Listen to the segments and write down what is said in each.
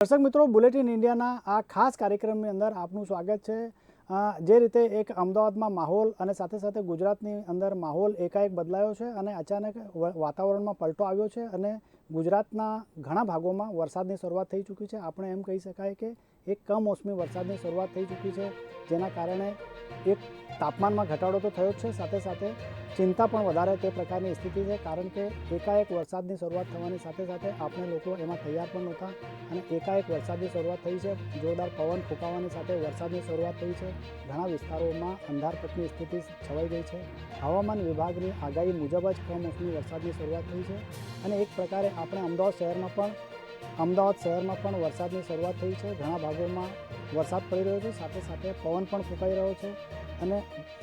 દર્શક મિત્રો, બુલેટિન ઇન્ડિયાના આ ખાસ કાર્યક્રમની અંદર આપનું સ્વાગત છે. જે રીતે એક અમદાવાદમાં માહોલ અને સાથે સાથે ગુજરાતની અંદર માહોલ એકાએક બદલાયો છે અને અચાનક વાતાવરણમાં પલટો આવ્યો છે અને ગુજરાતના ઘણા ભાગોમાં વરસાદની શરૂઆત થઈ ચૂકી છે. આપણે એમ કહી શકાય કે એક કમોસમી વરસાદની શરૂઆત થઈ ચૂકી છે, જેના કારણે એક તાપમાનમાં ઘટાડો તો થયો જ છે. સાથે સાથે ચિંતા પણ વધારે તે પ્રકારની સ્થિતિ છે, કારણ કે એકાએક વરસાદની શરૂઆત થવાની સાથે સાથે આપણે લોકો એમાં તૈયાર પણ નહોતા અને એકાએક વરસાદની શરૂઆત થઈ છે. જોરદાર પવન ફૂંકાવાની સાથે વરસાદની શરૂઆત થઈ છે. ઘણા વિસ્તારોમાં અંધારપટની સ્થિતિ છવાઈ ગઈ છે. હવામાન વિભાગની આગાહી મુજબ જ કમોસમી વરસાદની શરૂઆત થઈ છે અને એક પ્રકારે આપણે અમદાવાદ શહેરમાં પણ, અમદાવાદ શહેરમાં પણ વરસાદની શરૂઆત થઈ છે. ઘણા ભાગોમાં વરસાદ પડી રહ્યો છે. સાથે સાથે પવન પણ ફૂંકાઈ રહ્યો છે. અને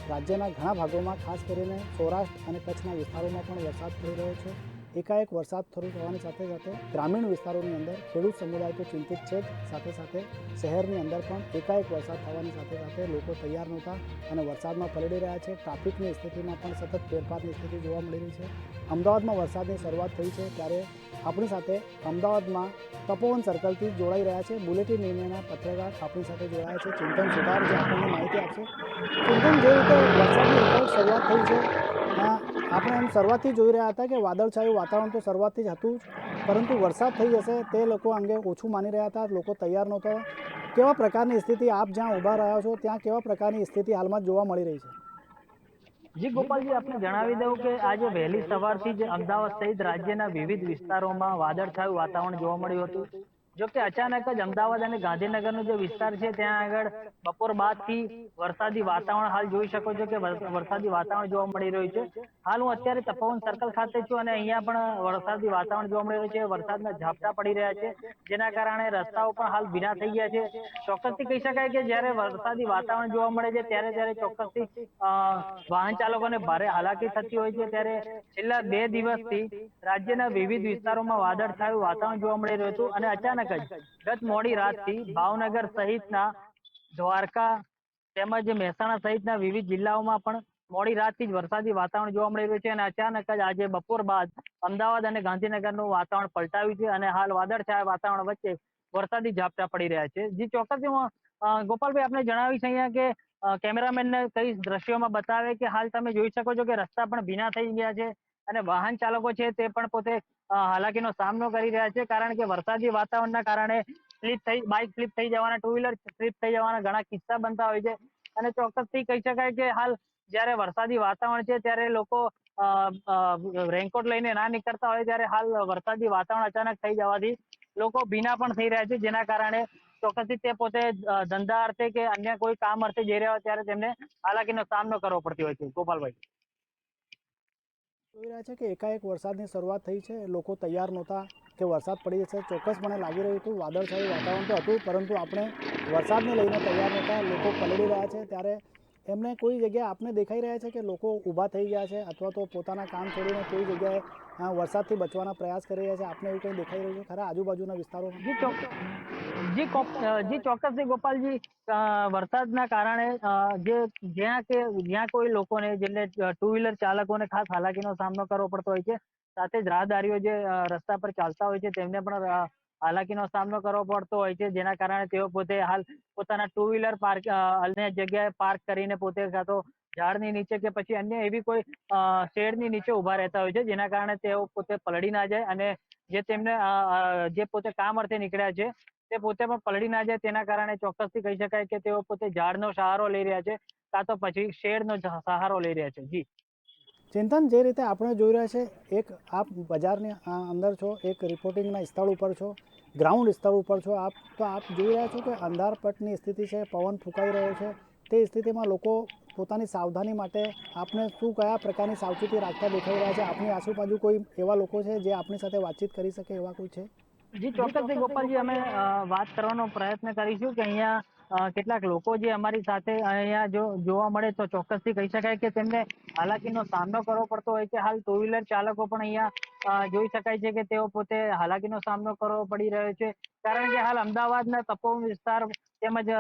રાજ્યના ઘણા ભાગોમાં ખાસ કરીને સૌરાષ્ટ્ર અને કચ્છના વિસ્તારોમાં પણ વરસાદ થઈ રહ્યો છે. એકાએક વરસાદ શરૂ થવાની સાથે સાથે ગ્રામીણ વિસ્તારોની અંદર ખેડૂત સમુદાય તો ચિંતિત છે જ. સાથે સાથે શહેરની અંદર પણ એકાએક વરસાદ થવાની સાથે સાથે લોકો તૈયાર નહોતા અને વરસાદમાં પલળી રહ્યા છે. ટ્રાફિકની સ્થિતિમાં પણ સતત ફેરફારની સ્થિતિ જોવા મળી રહી છે. અમદાવાદમાં વરસાદની શરૂઆત થઈ છે ત્યારે આપણી સાથે અમદાવાદમાં તપોવન સર્કલથી જોડાઈ રહ્યા છે. બુલેટિન ઇન્ડિયાના પત્રકાર આપણી સાથે જોડાયા છે. ચિંતન સુધાર જે આપણને માહિતી આપશે. ચિંતન, જે રીતે વરસાદની શરૂઆત થઈ છે આપણે એમ શરૂઆતથી જોઈ રહ્યા હતા કે વાદળછાયું વાતાવરણ તો શરૂઆતથી જ હતું પરંતુ વરસાદ થઈ જશે તે લોકો અંગે ઓછું માની રહ્યા હતા, લોકો તૈયાર નહોતા. કેવા પ્રકારની સ્થિતિ આપ જ્યાં ઊભા રહ્યા છો, ત્યાં કેવા પ્રકારની સ્થિતિ હાલમાં જોવા મળી રહી છે? જી ગોપાલજી, આપને જણાવી દઉં કે આજે વહેલી સવારથી જ અમદાવાદ સહિત રાજ્યના વિવિધ વિસ્તારોમાં વાદળછાયું વાતાવરણ જોવા મળ્યું હતું. જો કે અચાનક જ અમદાવાદ અને ગાંધીનગરનો જે વિસ્તાર છે, ત્યાં આગળ બપોર બાદથી વરસાદી વાતાવરણ હાલ જોઈ શકો છો કે વરસાદી વાતાવરણ જોવા મળી રહ્યું છે. હાલ હું અત્યારે તપોવન સર્કલ ખાતે છું અને અહીંયા પણ વરસાદી વાતાવરણ જોવા મળી રહ્યું છે. વરસાદના ઝાપટા પડી રહ્યા છે, જેના કારણે રસ્તાઓ પણ હાલ ભીના થઈ ગયા છે. ચોક્કસથી કહી શકાય કે જ્યારે વરસાદી વાતાવરણ જોવા મળે છે, ત્યારે ત્યારે ચોક્કસથી વાહન ચાલકોને ભારે હાલાકી થતી હોય છે, ત્યારે છેલ્લા બે દિવસથી રાજ્યના વિવિધ વિસ્તારોમાં વાદળછાયું વાતાવરણ જોવા મળી રહ્યું હતું અને અચાનક જ. ગત મોડી રાતથી ભાવનગર સહિતના દ્વારકા તેમજ મહેસાણા સહિતના વિવિધ જિલ્લાઓમાં પણ મોડી રાતથી જ વરસાદી વાતાવરણ જોવા મળી રહ્યું છે અને અચાનક જ આજે બપોર બાદ અમદાવાદ અને ગાંધીનગરનું વાતાવરણ પલટાવ્યું છે અને હાલ વાદળછાયા વાતાવરણ વચ્ચે વરસાદી ઝાપટા પડી રહ્યા છે. જે ચોક્કસ ગોપાલભાઈ, આપને જણાવીશ અહીંયા કે કેમેરામેનને કઈ દ્રશ્યોમાં બતાવે કે હાલ તમે જોઈ શકો છો કે રસ્તા પણ ભીના થઈ ગયા છે અને વાહન ચાલકો છે તે પણ પોતે હાલાકીનો સામનો કરી રહ્યા છે કારણ કે વરસાદી વાતાવરણના કારણે સ્લીપ થઈ બાઇક સ્લીપ થઈ જવાના ટુ વ્હીલર સ્લીપ થઈ જવાના ઘણા કિસ્સા બનતા હોય છે. અને ચોક્કસથી કહી શકાય કે હાલ જ્યારે વરસાદી વાતાવરણ છે ત્યારે લોકો રેનકોટ લઈને ના નીકળતા હોય ત્યારે હાલ વરસાદી વાતાવરણ અચાનક થઈ જવાથી લોકો ભીના પણ થઈ રહ્યા છે, જેના કારણે ચોક્કસથી તે પોતે ધંધા અર્થે કે અન્ય કોઈ કામ અર્થે જઈ રહ્યા હોય ત્યારે તેમને હાલાકીનો સામનો કરવો પડતી હોય છે. ગોપાલભાઈ. જોઈ રહ્યા છે કે એકાએક વરસાદની શરૂઆત થઈ છે. લોકો તૈયાર નહોતા કે વરસાદ પડી જશે. ચોક્કસપણે લાગી રહ્યું હતું વાદળછાયું વાતાવરણ તો હતું, પરંતુ આપણે વરસાદને લઈને તૈયાર નહોતા. લોકો પલળી રહ્યા છે. ત્યારે એમને કોઈ જગ્યાએ આપને દેખાઈ રહ્યા છે કે લોકો ઊભા થઈ ગયા છે અથવા તો પોતાના કામ છોડીને કોઈ જગ્યાએ વરસાદથી બચવાના પ્રયાસ કરી રહ્યા છે? આપને એવું કંઈ દેખાઈ રહ્યું છે? ખરા આજુબાજુના વિસ્તારો જી જી ચોક્કસ જી ગોપાલજી. વરસાદના કારણે જે, જ્યાં કે, જ્યાં કોઈ લોકોને, જેમને ટુ વ્હીલર ચાલકોને ખાસ હાલાકીનો સામનો કરવો પડતો હોય છે, સાથે જ રાહદારીઓ જે રસ્તા પર ચાલતા હોય છે, તેમને પણ હાલાકીનો સામનો કરવો પડતો હોય છે, જેના કારણે તેઓ પોતે હાલ પોતાના ટુ વ્હીલર પાર્ક અન્ય જગ્યાએ પાર્ક કરીને પોતે કાં તો ઝાડની નીચે કે પછી અન્ય એવી કોઈ શેડની નીચે ઊભા રહેતા હોય છે, જેના કારણે તેઓ પોતે પલળી ના જાય અને જે તેમને જે પોતે કામ અર્થે નીકળ્યા છે, તે પોતે પણ પલળી ના જાય. તેના કારણે ચોક્કસથી કહી શકાય કે તેઓ પોતે ઝાડનો સહારો લઈ રહ્યા છે, કાં તો પછી શેડનો સહારો લઈ રહ્યા છે. જી. ચિંતન જે રીતે આપણે જોઈ રહ્યા છે, એક આપ બજારની અંદર છો, એક રિપોર્ટિંગના સ્થળ ઉપર છો ગ્રાઉન્ડ સ્થળ ઉપર છો આપ, તો આપ જોઈ રહ્યા છો કે અંધારપટની સ્થિતિ છે, પવન ફૂંકાઈ રહ્યો છે. તે સ્થિતિમાં લોકો પોતાની સાવધાની માટે આપને શું કયા પ્રકારની સાવચેતી રાખતા દેખાઈ રહ્યા છે? આપની આજુબાજુ કોઈ એવા લોકો છે જે આપણી સાથે વાતચીત કરી શકે એવા કોઈ છે? જી, ચોક્કસથી ગોપાલજી, અમે વાત કરવાનો પ્રયત્ન કરીશું કે અહીંયા કેટલાક લોકો જે અમારી સાથે અહીંયા જો જોવા મળે તો ચોક્કસથી કહી શકાય કે તેમને હાલાકીનો સામનો કરવો પડતો હોય છે. હાલ ટુ વ્હીલર ચાલકો પણ અહીંયા જોઈ શકાય છે કે તેઓ પોતે હાલાકીનો સામનો કરવો પડી રહ્યો છે. કારણ કે હાલ અમદાવાદના તપોવન વિસ્તાર તેમજ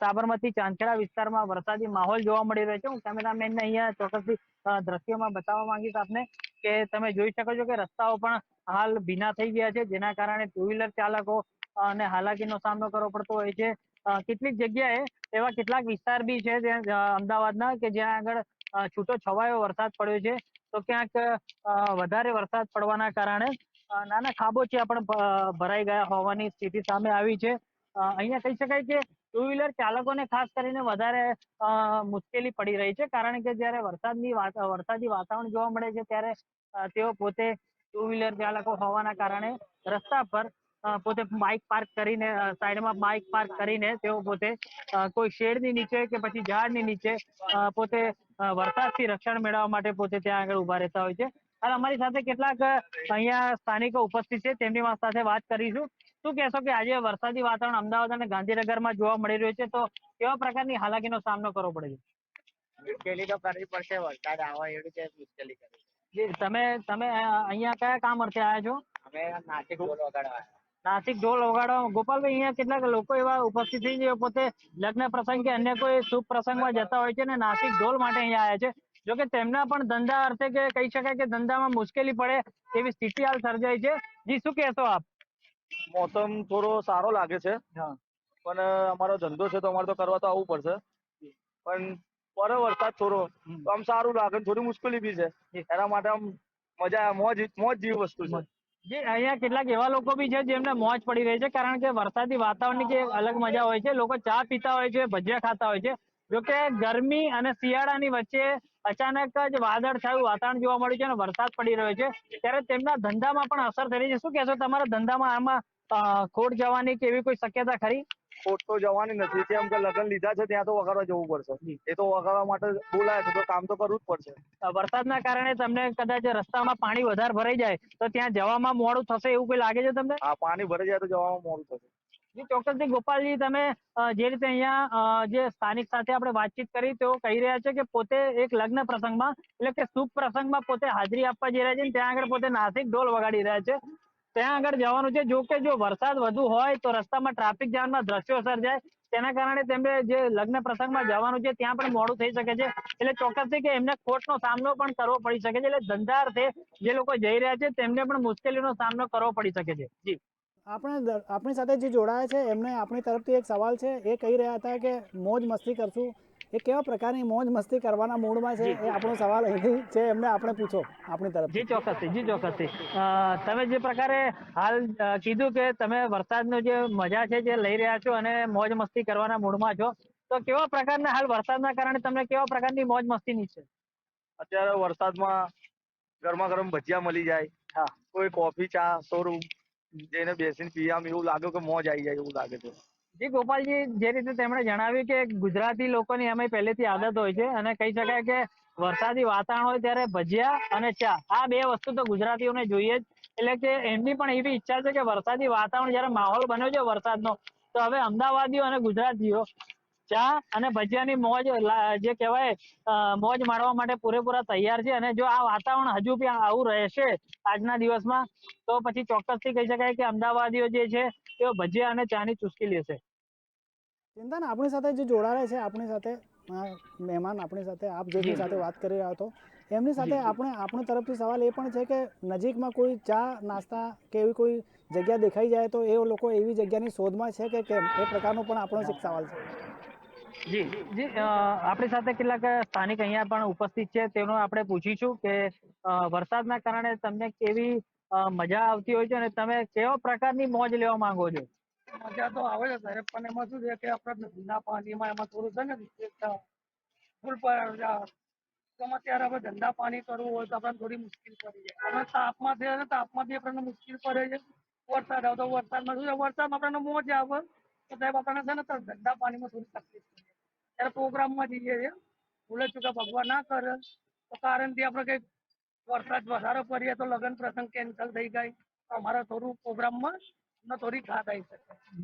સાબરમતી ચાંદખેડા વિસ્તારમાં વરસાદી માહોલ જોવા મળી રહ્યો છે. હું કેમેરામેનને અહીંયા ચોક્કસથી દ્રશ્યોમાં બતાવવા માંગીશ આપને કે તમે જોઈ શકો છો કે રસ્તાઓ પણ હાલ ભીના થઈ ગયા છે. જેના કારણે ટુ વ્હીલર ચાલકો અને હાલાકીનો સામનો કરવો પડતો હોય છે. કેટલીક જગ્યાએ એવા કેટલાક વિસ્તાર બી છે ત્યાં અમદાવાદના કે જ્યાં આગળ છૂટો છવાયો વરસાદ પડ્યો છે. તો ક્યાંક વધારે વરસાદ પડવાના કારણે નાના ખાબોચિયા પણ ભરાઈ ગયા હોવાની સ્થિતિ સામે આવી છે. અહીંયા કહી શકાય કે ટુ વ્હીલર ચાલકોને ખાસ કરીને વધારે મુશ્કેલી પડી રહી છે. કારણ કે જ્યારે વરસાદની વરસાદી વાતાવરણ જોવા મળે છે ત્યારે તેઓ પોતે ટુ વ્હીલર ચાલકો હોવાના કારણે રસ્તા પર પોતે બાઈક પાર્ક કરીને સાઈડમાં બાઈક પાર્ક કરીને તેઓ પોતે કોઈ શેડની નીચે કે પછી ઝાડની નીચે પોતે વરસાદથી રક્ષણ મેળવવા માટે પોતે ત્યાં આગળ ઊભા રહેતા હોય છે. અને અમારી સાથે કેટલાક અહીંયા સ્થાનિકો ઉપસ્થિત છે. તેમની સાથે વાત કરીશું. શું કહેશો કે આજે વરસાદી વાતાવરણ અમદાવાદ અને ગાંધીનગરમાં જોવા મળી રહ્યું છે? તો કેવા પ્રકારની હાલાકીનો સામનો કરવો પડે છે? મુશ્કેલી તો કરવી પડશે. વરસાદ આવે એવું છે મુશ્કેલી કરવી તમે તમે અહીંયા કયા કામ અર્થે આવ્યા છો? અમે નાસિક ઢોલ વગાડવા. નાસિક ઢોલ વગાડવા ગોપાલભાઈ અહીંયા કેટલાક લોકો એવા ઉપસ્થિત થઈ જે પોતે લગ્ન પ્રસંગ કે અન્ય કોઈ શુભ પ્રસંગમાં જતા હોય છે અને નાસિક ઢોલ માટે અહીંયા આવ્યા છે. જો કે તેમના પણ ધંધા અર્થે કે કહી શકાય કે ધંધામાં મુશ્કેલી પડે એવી સ્થિતિ હાલ સર્જાઈ છે. જી શું કહેશો આપ? મોસમ થોડો સારો લાગે છે. હા. પણ અમારો ધંધો છે તો અમારે તો કરવા તો આવવું પડશે. પણ પડે વરસાદ થોડો તો આમ સારું લાગે થોડી મુશ્કેલી બી છે. એના માટે આમ મજા મોજ મોજ જેવી વસ્તુ છે. અહીંયા કેટલાક એવા લોકો બી છે જેમને મોજ પડી રહી છે, કારણ કે વરસાદી વાતાવરણની જે અલગ મજા હોય છે. લોકો ચા પીતા હોય છે, ભજીયા ખાતા હોય છે. જોકે ગરમી અને શિયાળાની વચ્ચે અચાનક જ વાદળ છાયું વાતાવરણ જોવા મળ્યું છે અને વરસાદ પડી રહ્યો છે. ત્યારે તેમના ધંધામાં પણ અસર થઈ રહી છે. શું કહેશો, તમારા ધંધામાં આમાં ખોટ જવાની કે એવી કોઈ શક્યતા ખરી? ખોટ તો જવાની નથી. કેમ કે લગ્ન લીધા છે ત્યાં તો વગાડવા જવું પડશે. એ તો વગાડવા માટે બોલાય છે તો કામ તો કરવું જ પડશે. વરસાદના કારણે તમને કદાચ રસ્તામાં પાણી વધારે ભરાઈ જાય તો ત્યાં જવામાં મોડું થશે એવું કોઈ લાગે છે તમને? હા પાણી ભરાઈ જાય તો જવામાં મોડું થશે. ચોક્કસથી ગોપાલજી તમે જે રીતે અહીંયા જે સ્થાનિક સાથે આપણે વાતચીત કરી તેઓ કહી રહ્યા છે કે પોતે એક લગ્ન પ્રસંગમાં એટલે કે શુભ પ્રસંગમાં પોતે હાજરી આપવા જઈ રહ્યા છે ત્યાં આગળ પોતે નાસિક ઢોલ વગાડી રહ્યા છે. ત્યાં આગળ જવાનું છે. જો કે જો વરસાદ વધુ હોય તો રસ્તામાં ટ્રાફિક જામના દ્રશ્યો સર્જાય. તેના કારણે તેમને જે લગ્ન પ્રસંગમાં જવાનું છે ત્યાં પણ મોડું થઈ શકે છે. એટલે ચોક્કસથી કે એમને ખોટનો સામનો પણ કરવો પડી શકે છે. એટલે ધંધાર્થે જે લોકો જઈ રહ્યા છે તેમને પણ મુશ્કેલીનો સામનો કરવો પડી શકે છે. જી. આપણે આપણી સાથે જે જોડાયા છે એમને આપણી તરફથી એક સવાલ છે. એ કહી રહ્યા હતા કે મોજ મસ્તી કરશું. એ કેવા પ્રકારની મોજ મસ્તી કરવાના મૂડમાં છે એ આપણો સવાલ અહીંથી છે એમને આપણે પૂછો આપણી તરફ જી ચોક્કસથી જી ચોક્કસથી. તમે જે પ્રકારે હાલ કીધું કે તમે વરસાદનો જે મજા છે જે લઈ રહ્યા છો અને મોજ મસ્તી કરવાના મૂડમાં છો તો કેવા પ્રકારના હાલ વરસાદના કારણે તમને કેવા પ્રકારની મોજ મસ્તીની છે? અત્યારે વરસાદમાં ગરમા ગરમ ભજીયા મળી જાય હા. કોઈ કોફી ચા શોરૂમ જઈને બેસીને પીવામાં એવું લાગે કે મોજ આવી જાય એવું લાગે છે. જી, ગોપાલજી, જે રીતે તેમણે જણાવ્યું કે ગુજરાતી લોકોની અમે પહેલેથી આદત હોય છે અને કહી શકાય કે વરસાદી વાતાવરણ હોય ત્યારે ભજીયા અને ચા, આ બે વસ્તુ તો ગુજરાતીઓને જોઈએ જ. એટલે કે એમની પણ એવી ઈચ્છા છે કે વરસાદી વાતાવરણ જયારે માહોલ બન્યો છે વરસાદનો, તો હવે અમદાવાદીઓ અને ગુજરાતીઓ ચા અને ભજીયાની મોજ જે કહેવાય મોજ માણવા માટે પૂરેપૂરા તૈયાર છે અને જો આ વાતાવરણ હજુ બી આવું રહેશે આજના દિવસમાં, તો પછી ચોક્કસથી કહી શકાય કે અમદાવાદીઓ જે છે તેઓ ભજીયા અને ચાની ચુસ્કી લેશે. ચિંતન આપણી સાથે જે જોડાયા છે આપણી સાથે મહેમાન આપણી સાથે આપ જેની સાથે વાત કરી રહ્યા હતો એમની સાથે આપણે આપણી તરફથી સવાલ એ પણ છે કે નજીકમાં કોઈ ચા નાસ્તા કે એવી કોઈ જગ્યા દેખાઈ જાય તો એ લોકો એવી જગ્યાની શોધમાં છે કે કેમ? એ પ્રકારનો પણ આપણો એક સવાલ છે. જી જી આપણી સાથે કેટલાક સ્થાનિક અહીંયા પણ ઉપસ્થિત છે તેનું આપણે પૂછીશું કે વરસાદના કારણે તમને કેવી મજા આવતી હોય છે અને તમે કેવા પ્રકારની મોજ લેવા માંગો છો? મજા તો આવે છે સાહેબ, પણ એમાં શું છે કે આપણે ધંધા પાણીમાં એમાં થોડું છે ને ફૂલ પર આપણે ધંધા પાણી કરવું હોય તો આપણને થોડી મુશ્કેલ પડી જાય. અને તાપમાં છે ને તાપમાંથી આપણને મુશ્કેલ પડે છે. વરસાદ આવતો વરસાદમાં શું છે, વરસાદમાં આપણને મોજ આવે. તો સાહેબ આપણને છે ને ધંધા પાણીમાં થોડી તકલીફ પડે. ત્યારે પ્રોગ્રામમાં જઈએ છીએ. ભૂલે ચૂકે ભગવાન ના કરે. તો કારણથી આપણે કંઈક વરસાદ વધારો પડીએ તો લગ્ન પ્રસંગ કેન્સલ થઈ જાય. અમારે થોડું પ્રોગ્રામમાં ને થોડી શકે.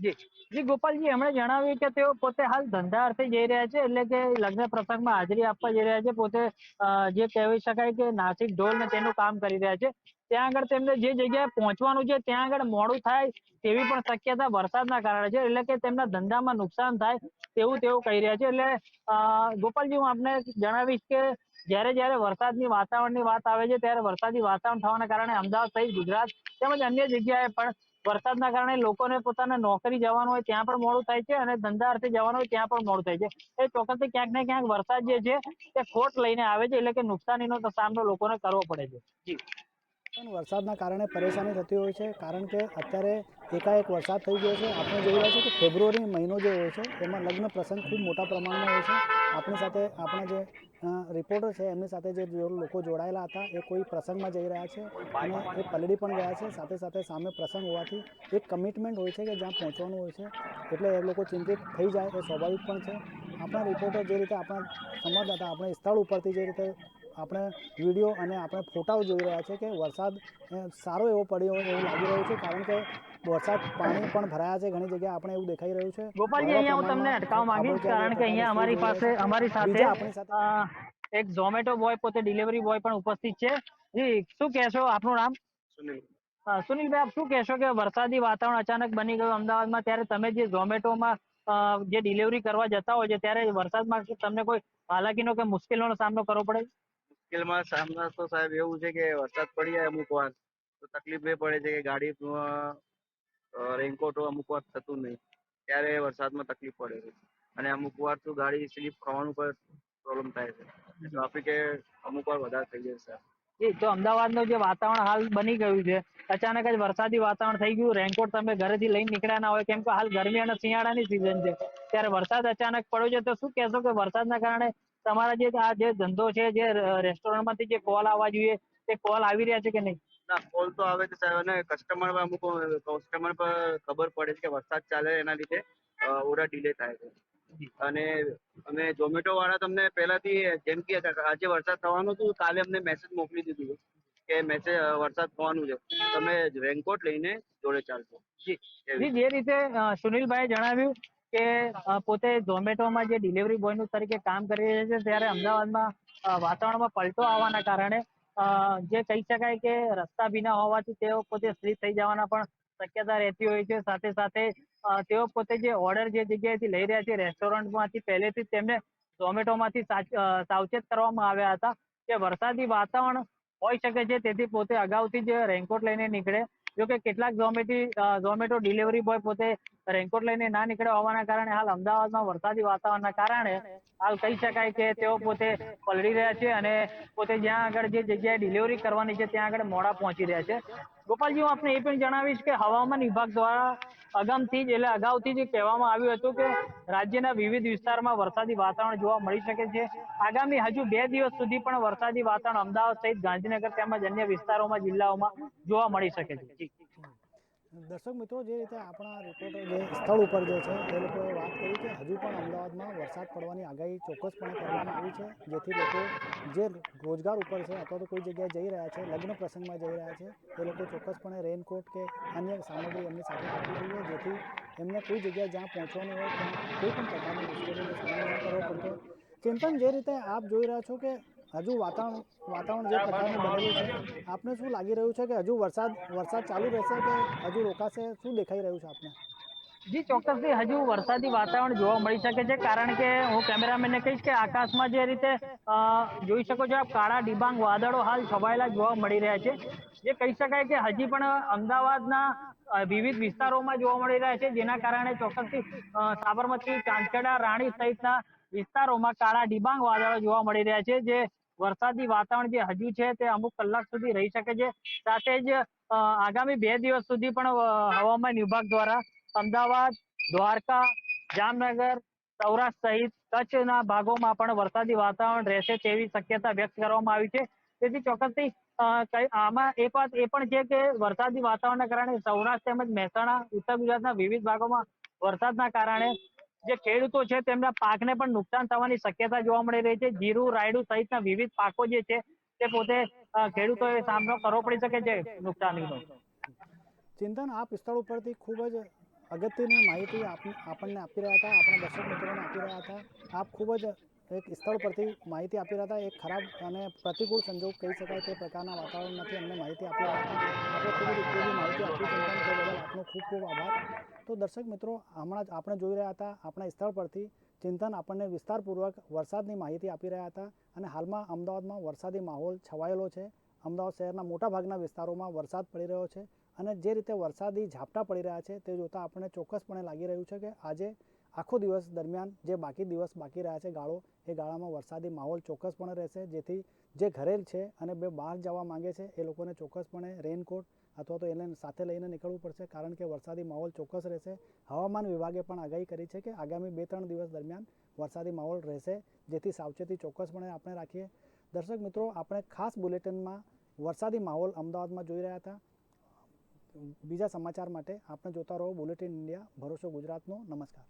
જી. ગોપાલજી, એમણે જણાવ્યું કે તેઓ પોતે હાલ ધંધા અર્થે જઈ રહ્યા છે, એટલે કે લગ્ન પ્રસંગમાં હાજરી આપવા જઈ રહ્યા છે, પોતે જે કહેવી શકાય કે નાસિક ઢોલ ને તેનું કામ કરી રહ્યા છે. ત્યાં આગળ તેમને જે જગ્યાએ પહોંચવાનું છે, ત્યાં આગળ મોડું થાય તેવી પણ શક્યતા વરસાદના કારણે છે, એટલે કે તેમના ધંધામાં નુકસાન થાય તેવું તેઓ કહી રહ્યા છે, એટલે ગોપાલજી, હું આપને જણાવીશ કે જ્યારે જ્યારે વરસાદની વાતાવરણની વાત આવે છે, ત્યારે વરસાદી વાતાવરણ થવાના કારણે અમદાવાદ સહિત ગુજરાત તેમજ અન્ય જગ્યાએ પણ વરસાદના કારણે લોકોને પોતાના નોકરી જવાનું હોય ત્યાં પણ મોડું થાય છે અને ધંધા અર્થે જવાનું હોય ત્યાં પણ મોડું થાય છે. એ ચોક્કસથી ક્યાંક ને ક્યાંક વરસાદ જે છે તે ખોટ લઈને આવે છે એટલે કે નુકસાનીનો તો સામનો લોકોને કરવો પડે છે. પણ વરસાદના કારણે પરેશાની થતી હોય છે કારણ કે અત્યારે એકાએક વરસાદ થઈ ગયો છે. આપણે જોઈ રહ્યા છીએ કે ફેબ્રુઆરી મહિનો જે હોય છે એમાં લગ્ન પ્રસંગ ખૂબ મોટા પ્રમાણમાં હોય છે. આપણી સાથે આપણા જે રિપોર્ટર છે. એમની સાથે જે લોકો જોડાયેલા હતા, એ કોઈ પ્રસંગમાં જઈ રહ્યા છે અને એ પલળી પણ ગયા છે. સાથે સાથે સામે પ્રસંગ હોવાથી એક કમિટમેન્ટ હોય છે કે જ્યાં પહોંચવાનું હોય છે. એટલે એ લોકો ચિંતિત થઈ જાય એ સ્વાભાવિક પણ છે. આપણા રિપોર્ટર જે રીતે આપણા સંવાદદાતા, આપણે સ્થળ ઉપરથી જે રીતે આપણે વીડિયો અને આપણે ફોટાઓ જોઈ રહ્યા છે કે વરસાદ સારો એવો પડ્યો એવું લાગી રહ્યું છે કારણ કે વરસાદ પાણી પણ ભરાયા છે ઘણી જગ્યાએ આપણે એવું દેખાઈ રહ્યું છે. ગોપાલજી અહીંયા હું તમને અટકાવવા માંગીશ કારણ કે અહીંયા અમારી પાસે અમારી સાથે આપણી સાથે એક ઝોમેટો બોય પોતે ડિલિવરી બોય પણ ઉપસ્થિત છે. જી શું કહેશો? આપનું નામ? સુનિલ. સુનિલભાઈ આપ શું કહેશો કે વરસાદી વાતાવરણ અચાનક બની ગયું? અમદાવાદમાં ત્યારે તમે જે ઝોમેટોમાં જે ડિલિવરી કરવા જતા હોય છે ત્યારે વરસાદમાં તમને કોઈ હાલાકીનો કે મુશ્કેલીનો સામનો કરવો પડે? મુશ્કેલમાં સામના તો સાહેબ એવું છે કે વરસાદ પડી જાય અમુક વાર, તો તકલીફ એ પડે છે કે ગાડીમાં રેનકોટ અમુક વાર થતું નહીં, ત્યારે વરસાદમાં તકલીફ પડે છે. અને અમુક વાર તો ગાડી સ્લીપ ખાવાનું પણ પ્રોબ્લેમ થાય છે. ટ્રાફિક અમુક વાર વધારે થઈ જાય છે. જી, તો અમદાવાદનું જે વાતાવરણ હાલ બની ગયું છે, અચાનક જ વરસાદી વાતાવરણ થઈ ગયું રેનકોટ તમે ઘરેથી લઈને નીકળ્યા ના હોય, કેમ કે હાલ ગરમી અને શિયાળાની સિઝન છે. ત્યારે વરસાદ અચાનક પડ્યો છે, તો શું કહેશો કે વરસાદના કારણે તમારા જે આ જે ધંધો છે જે રેસ્ટોરન્ટમાંથી જે કોલ આવવા જોઈએ તે કોલ આવી રહ્યા છે કે નહીં? ના કોલ તો આવે છે સાહેબ. અને કસ્ટમર અમુક કસ્ટમર પર ખબર પડે છે કે વરસાદ ચાલે એના લીધે ઓર્ડર ડિલે થાય છે. અને અમે ઝોમેટો વાળા તમને પહેલાથી જેમ કે આજે વરસાદ થવાનું હતું કાલે અમને મેસેજ મોકલી દીધું કે મેસેજ વરસાદ થવાનું છે. તમે રેનકોટ લઈને જોડે ચાલશો જી. જે રીતે સુનિલભાઈ જણાવ્યું કે પોતે ઝોમેટોમાં જે ડિલિવરી બોયનું તરીકે કામ કરી રહ્યા છે, ત્યારે અમદાવાદમાં વાતાવરણમાં પલટો આવવાના કારણે જે કહી શકાય કે રસ્તા ભીના હોવાથી તેઓ પોતે સ્લીપ થઈ જવાના પણ શક્યતા રહેતી હોય છે. સાથે સાથે તેઓ પોતે જે ઓર્ડર જે જગ્યાએથી લઈ રહ્યા છે રેસ્ટોરન્ટમાંથી પહેલેથી જ તેમને ઝોમેટોમાંથી સાવચેત કરવામાં આવ્યા હતા કે વરસાદી વાતાવરણ હોઈ શકે છે, તેથી પોતે અગાઉથી જ રેનકોટ લઈને નીકળે. જો કે કેટલાક ઝોમેટી ઝોમેટો ડિલિવરી બોય પોતે રેનકોટ લઈને ના નીકળ્યા હોવાના કારણે હાલ અમદાવાદમાં વરસાદી વાતાવરણના કારણે હાલ કહી શકાય કે તેઓ પોતે પલળી રહ્યા છે અને પોતે જ્યાં આગળ જે જગ્યાએ ડિલિવરી કરવાની છે ત્યાં આગળ મોડા પહોંચી રહ્યા છે. ગોપાલજી, હું આપને એ પણ જણાવીશ કે હવામાન વિભાગ દ્વારા અગાઉથી જ, એટલે અગાઉથી જ કહેવામાં આવ્યું હતું કે રાજ્યના વિવિધ વિસ્તારમાં વરસાદી વાતાવરણ જોવા મળી શકે છે આગામી હજુ બે દિવસ સુધી પણ વરસાદી વાતાવરણ અમદાવાદ સહિત ગાંધીનગર તેમજ અન્ય વિસ્તારોમાં, જિલ્લાઓમાં જોવા મળી શકે છે. દર્શક મિત્રો, જે રીતે આપણા રિપોર્ટર જે સ્થળ ઉપર જે છે એ લોકોએ વાત કરી કે હજુ પણ અમદાવાદમાં વરસાદ પડવાની આગાહી ચોક્કસપણે કરવામાં આવી છે, જેથી લોકો જે રોજગાર ઉપર છે અથવા તો કોઈ જગ્યાએ જઈ રહ્યા છે, લગ્ન પ્રસંગમાં જઈ રહ્યા છે, એ લોકો ચોક્કસપણે રેનકોટ કે અન્ય સામગ્રી એમની સાથે રાખવી જોઈએ, જેથી એમને કોઈ જગ્યાએ જ્યાં પહોંચવાનું હોય ત્યાં કોઈ પણ પ્રકારની મુશ્કેલીનો સામનો ન કરવો પડતો. ચિંતન જે રીતે આપ જોઈ રહ્યા છો કે હજુ વાતાવરણ વાતાવરણ જે પ્રકારનું બનેલું છે, આપને શું લાગી રહ્યું છે કે હજુ વરસાદ વરસાદ ચાલુ રહેશે કે હજુ રોકાશે? શું દેખાઈ રહ્યું છે આપને? જી, ચોક્કસથી હજુ વરસાદી વાતાવરણ જોવા મળી શકે છે. કારણ કે હું કેમેરામેનને કહીશ કે આકાશમાં જે રીતે જોઈ શકો છો આપ કાળા ડિબાંગ વાદળો હાલ છવાયેલા જોવા મળી રહ્યા છે. જે કહી શકાય કે હજી પણ અમદાવાદના વિવિધ વિસ્તારોમાં જોવા મળી રહ્યા છે. જેના કારણે ચોક્કસથી સાબરમતી ચાંચડા રાણી સહિતના વિસ્તારોમાં કાળા ડિબાંગ વાદળો જોવા મળી રહ્યા છે. જે વરસાદી વાતાવરણ જે હજુ છે તે અમુક કલાક સુધી રહી શકે છે. સાથે જ આગામી બે દિવસ સુધી પણ હવામાન વિભાગ દ્વારા અમદાવાદ, દ્વારકા, જામનગર, સૌરાષ્ટ્ર સહિત કચ્છના ભાગોમાં પણ વરસાદી વાતાવરણ રહેશે તેવી શક્યતા વ્યક્ત કરવામાં આવી છે. તેથી ચોક્કસથી આમાં એક વાત એ પણ છે કે વરસાદી વાતાવરણના કારણે સૌરાષ્ટ્ર તેમજ મહેસાણા, ઉત્તર ગુજરાતના વિવિધ ભાગોમાં વરસાદના કારણે જે ખેડૂતો છે, તેમના પાકને પણ નુકસાન થવાની શક્યતા જોવા મળી રહી છે. જીરું, રાયડું સહિતના વિવિધ પાકો જે છે, તે પોતે ખેડૂતોએ સામનો કરવો પડી શકે છે નુકસાનીનો. ચિંતન આ સ્થળ ઉપરથી ખૂબ જ અગત્યની માહિતી આપણને આપી રહ્યા હતા, આપણા દર્શક મિત્રોને આપી રહ્યા હતા. આપ ખૂબ જ એક સ્થળ પરથી માહિતી આપી રહ્યા હતા. એક ખરાબ અને પ્રતિકૂળ સંજોગ કહી શકાય તે પ્રકારના વાતાવરણમાંથી અમને માહિતી આપી રહ્યા હતા. આપણે ખૂબ જ ઉપયોગી માહિતી આપી. ચિંતન, તે બદલ આપનો ખૂબ ખૂબ આભાર. તો દર્શક મિત્રો, હમણાં જ આપણે જોઈ રહ્યા હતા આપણા સ્થળ પરથી ચિંતન આપણને વિસ્તારપૂર્વક વરસાદની માહિતી આપી રહ્યા હતા અને હાલમાં અમદાવાદમાં વરસાદી માહોલ છવાયેલો છે. અમદાવાદ શહેરના મોટાભાગના વિસ્તારોમાં વરસાદ પડી રહ્યો છે અને જે રીતે વરસાદી ઝાપટા પડી રહ્યા છે તે જોતાં આપણને ચોક્કસપણે લાગી રહ્યું છે કે આજે આખો દિવસ દરમિયાન જે બાકી દિવસ બાકી રહ્યા છે ગાળો, એ ગાળામાં વરસાદી માહોલ ચોક્કસપણે રહેશે. જેથી જે ઘરે છે અને બે બહાર જવા માંગે છે એ લોકોને ચોક્કસપણે રેઇનકોટ અથવા તો એને સાથે લઈને નીકળવું પડશે, કારણ કે વરસાદી માહોલ ચોક્કસ રહેશે. હવામાન વિભાગે પણ આગાહી કરી છે કે આગામી બે ત્રણ દિવસ દરમિયાન વરસાદી માહોલ રહેશે, જેથી સાવચેતી ચોક્કસપણે આપણે રાખીએ. દર્શક મિત્રો, આપણે ખાસ બુલેટિનમાં વરસાદી માહોલ અમદાવાદમાં જોઈ રહ્યા હતા. બીજા સમાચાર માટે આપણે જોતા રહો બુલેટિન ઇન્ડિયા, ભરોસો ગુજરાતનો. નમસ્કાર.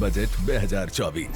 બજેટ બે હજાર ચોવીસ.